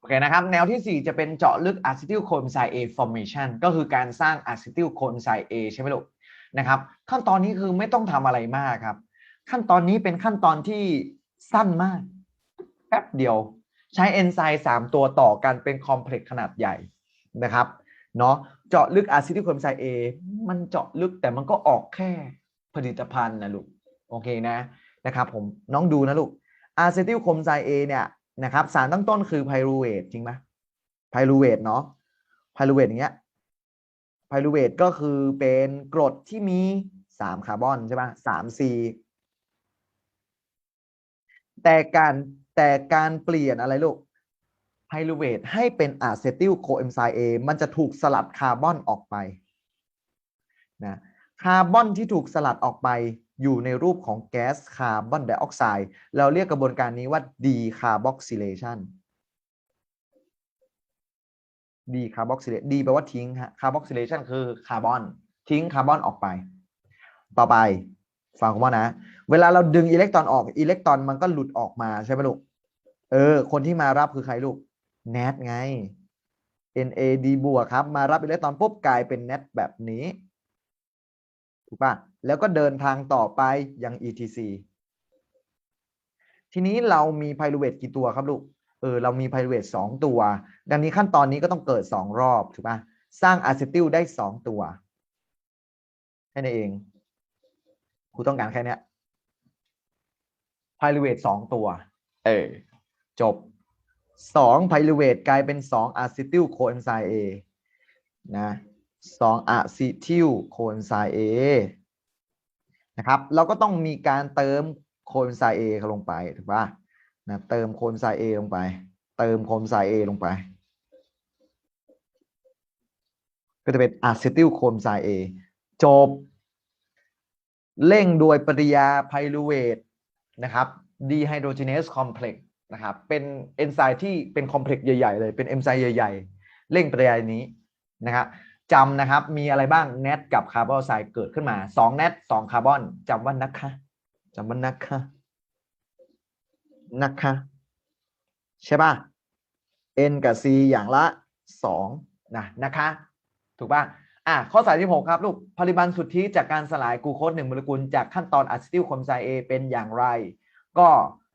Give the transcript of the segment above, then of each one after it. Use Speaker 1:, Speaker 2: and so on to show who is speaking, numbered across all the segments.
Speaker 1: โอเคนะครับ แนวที่ 4 จะเป็นเจาะลึก acetyl coenzyme A formation ก็คือการสร้าง acetyl coenzyme A ใช่ไหมลูกนะครับ ขั้นตอนนี้คือไม่ต้องทำอะไรมากครับ ขั้นตอนนี้เป็นขั้นตอนที่สั้นมาก แป๊บเดียว ใช้เอนไซม์3ตัวต่อกันเป็นคอมเพล็กซ์ขนาดใหญ่นะครับเนาะเจาะลึก acetyl coenzyme A มันเจาะลึกแต่มันก็ออกแค่ผลิตภัณฑ์นะลูกโอเคนะนะครับผมน้องดูนะลูก acetyl coenzyme A เนี่ย นะครับ สารตั้งต้นคือไพรูเวทจริงไหมไพรูเวทเนาะไพรูเวทอย่างเงี้ยไพรูเวทก็คือเป็นกรดที่มี3คาร์บอนใช่ปะสาม C แต่การแต่การเปลี่ยนอะไรลูกไพรูเวทให้เป็นอะเซติลโคเอนไซม์ A มันจะถูกสลัดคาร์บอนออกไปนะคาร์บอนที่ถูกสลัดออกไป อยู่ในรูปของแก๊สคาร์บอนไดออกไซด์เราเรียกกระบวนการนี้ว่า decarboxylation decarboxylation d แปลว่าทิ้งฮะ carboxylation คือคาร์บอนทิ้งคาร์บอนออกไป ต่อไปฟังผมว่านะ เวลาเราดึงอิเล็กตรอนออกอิเล็กตรอนมันก็หลุดออกมาใช่ไหมลูกเออ คนที่มารับคือใครลูก NAD ไง NAD บวกครับ มารับอิเล็กตรอนปุ๊บกลายเป็น NAD แบบนี้ ถูกปะ แล้วก็เดินทางต่อไปยัง ETC ทีนี้เรามีไพรูเวทกี่ตัวครับลูก เออ เรามีไพรูเวทสองตัว ดังนี้ขั้นตอนนี้ก็ต้องเกิดสองรอบ ถูกปะสร้างอะเซติลได้สองตัว แค่นี้เอง ครูต้องการแค่เนี้ยไพรูเวทสองตัว เออ จบสองไพรูเวทกลายเป็นสองอะซิติลโคเอนไซม์ A นะสองอะซิติลโคเอนไซม์ A นะครับเราก็ต้องมีการเติมโคเอนไซเข้าลงไปถูกปะนะเติมโคเอนไซม์ A ลงไป เติมโคเอนไซม์ A ลงไป ก็จะเป็นอะซิติลโคเอนไซม์ A จบ เร่งโดยปฏิกิริยาไพรูเวทนะครับ dehydrogenase complex นะครับเป็นเอนไซม์ที่เป็นคอมเพล็กซ์ใหญ่ ๆ เลยเป็นเอนไซม์ใหญ่ ๆ เร่งปริยานี้นะครับ จำนะครับ มีอะไรบ้าง n น t กับคาร์บอนไซด์เกิดขึ้นมา2 n ท2คาร์บอนจำว่านะคะจำว่านะคะนะคะใช่ป่ะ n กับ c อย่างละ2นะนะคะ ถูกป่ะอะข้อ36ครับลูกปริมาณสุทธิจากการสลายกูโคส1โมเลกุลจากขั้นตอนอะซิติลโคไซเอเป็นอย่างไร ก็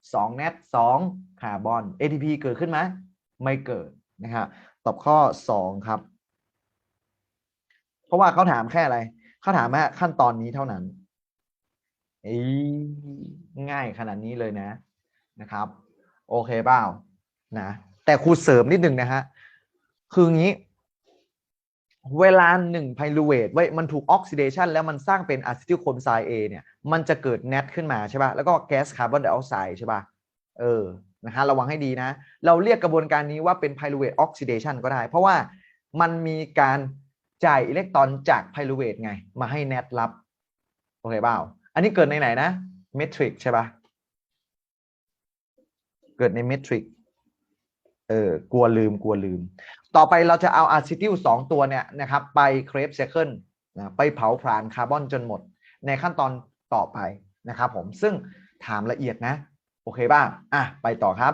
Speaker 1: 2 n ท2คาร์บอน ATP เกิดขึ้นไหมไม่เกิดนะครับตอบข้อ 2 ครับ ราะว่าเขาถามแค่อะไรเขาถามแค่ขั้นตอนนี้เท่านั้นง่ายขนาดนี้เลยนะนะครับ โอเคเปล่านะแต่ครูเสริมนิดนึงนะฮะคืองี้ เวลาหนึ่งไพรูเวทไว้มันถูกออกซิเดชันแล้วมันสร้างเป็นอะซิติลโคไซเอเนี่ย มันจะเกิดแนทขึ้นมาใช่ป่ะแล้วก็แก๊สคาร์บอนไดออกไซด์ใช่ป่ะเออนะฮะระวังให้ดีนะ เราเรียกกระบวนการนี้ว่าเป็นไพรูเวทออกซิเดชันก็ได้ เพราะว่ามันมีการ จ่ายอิเล็กตรอนจากไพรูเวทไง มาให้แนทรับ โอเคเปล่า อันนี้เกิดในไหนนะเมทริกใช่ปะเกิดในเมทริกเออกลัวลืมกลัวลืม ต่อไปเราจะเอาอะซิติลสองตัวเนี่ยนะครับ ไปเครปเซเคิลนะไปเผาผลาญคาร์บอนจนหมด ในขั้นตอนต่อไปนะครับผมซึ่งถามละเอียดนะ โอเคป่ะอะไปต่อครับ